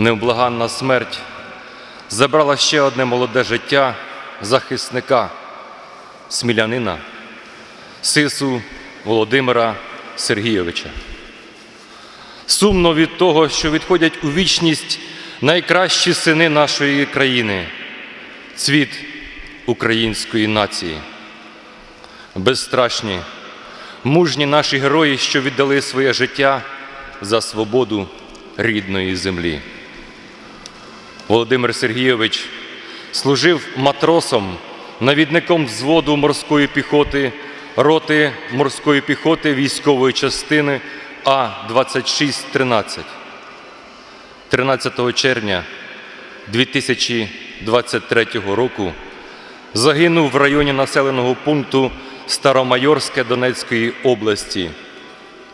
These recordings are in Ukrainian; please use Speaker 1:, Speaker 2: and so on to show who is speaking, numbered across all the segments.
Speaker 1: невблаганна смерть забрала ще одне молоде життя захисника, смілянина, сису Володимира Сергійовича. Сумно від того, що відходять у вічність найкращі сини нашої країни, цвіт української нації. Безстрашні, мужні наші герої, що віддали своє життя за свободу рідної землі. Володимир Сергійович служив матросом, навідником взводу морської піхоти, роти морської піхоти військової частини А-2613. 13 червня 2023 року загинув в районі населеного пункту Старомайорське Донецької області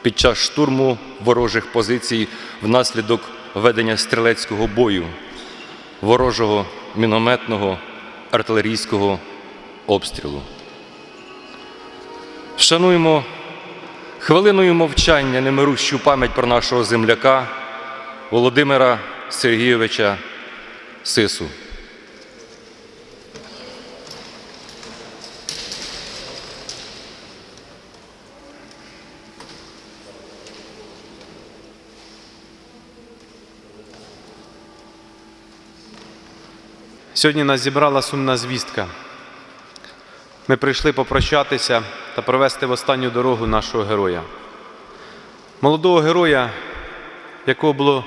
Speaker 1: під час штурму ворожих позицій внаслідок ведення стрілецького бою, ворожого мінометного артилерійського обстрілу. Вшануємо хвилиною мовчання немирущу пам'ять про нашого земляка Володимира Сергійовича Сису.
Speaker 2: Сьогодні нас зібрала сумна звістка. Ми прийшли попрощатися та провести в останню дорогу нашого героя. Молодого героя, якого було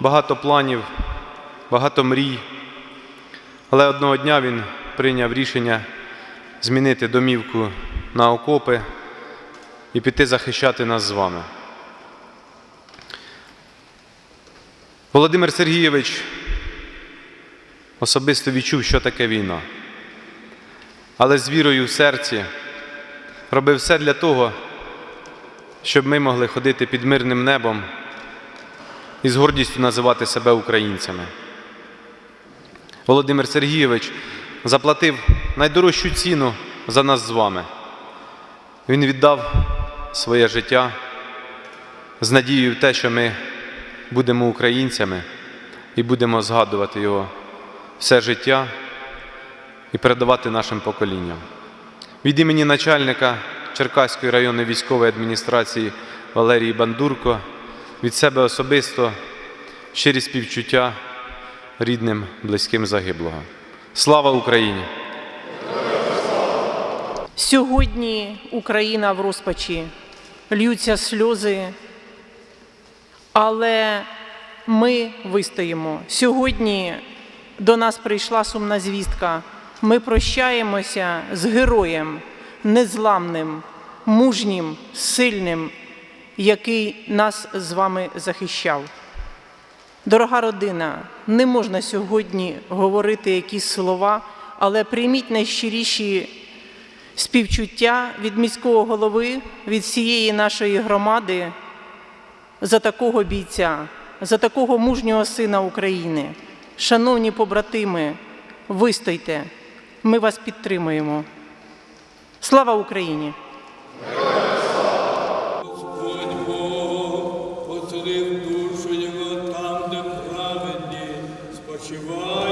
Speaker 2: багато планів, багато мрій. Але одного дня він прийняв рішення змінити домівку на окопи і піти захищати нас з вами. Володимир Сергійович особисто відчув, що таке війна. Але з вірою в серці робив все для того, щоб ми могли ходити під мирним небом і з гордістю називати себе українцями. Володимир Сергійович заплатив найдорожчу ціну за нас з вами. Він віддав своє життя з надією в те, що ми будемо українцями і будемо згадувати його все життя і передавати нашим поколінням. Від імені начальника Черкаської районної військової адміністрації Валерії Бандурко, від себе особисто щирі співчуття рідним, близьким загиблого. Слава Україні!
Speaker 3: Сьогодні Україна в розпачі, льються сльози, але ми вистоїмо. Сьогодні до нас прийшла сумна звістка. Ми прощаємося з героєм, незламним, мужнім, сильним, який нас з вами захищав. Дорога родина, не можна сьогодні говорити якісь слова, але прийміть найщиріші співчуття від міського голови, від всієї нашої громади за такого бійця, за такого мужнього сина України. Шановні побратими, вистойте, ми вас підтримуємо. Слава Україні!
Speaker 4: Господь Бог поселив душу його там, де праведні спочивають.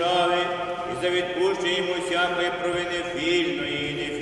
Speaker 5: Держави і за відпущення йому всякої провини вільної і невільної.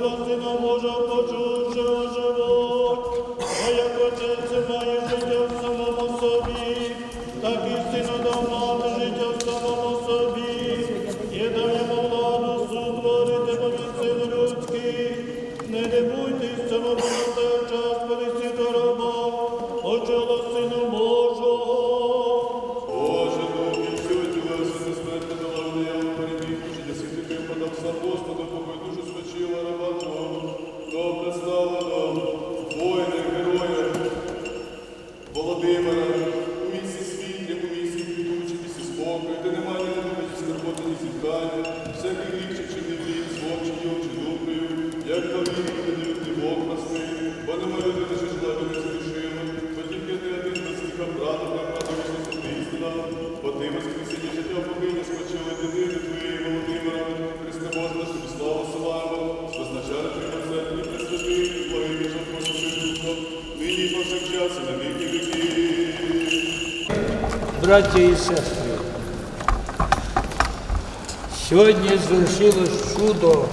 Speaker 6: Господа, ти не може почути,
Speaker 7: Браті і сестри, сьогодні звершилось чудо,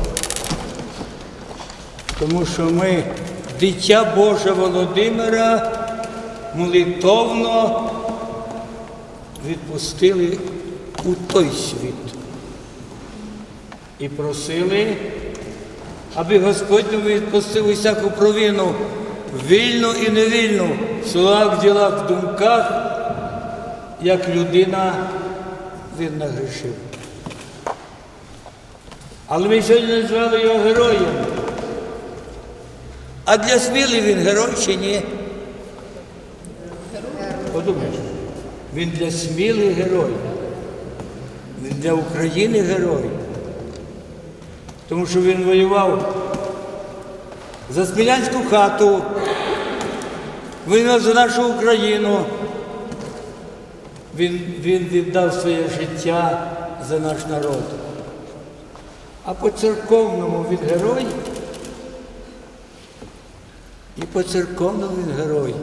Speaker 7: тому що ми, дитя Боже Володимира, молитовно відпустили у той світ і просили, аби Господь відпустив усяку провину, вільну і невільну, в словах, ділах, думках як людина він нагрішив. Але ми сьогодні назвали його героєм. А для смілих він герой чи ні? Подумайте, він для смілих герой. Він для України герой. Тому що він воював за Смілянську хату, воював за нашу Україну. Він, він віддав своє життя за наш народ. А по церковному він герой. І по церковному він герой.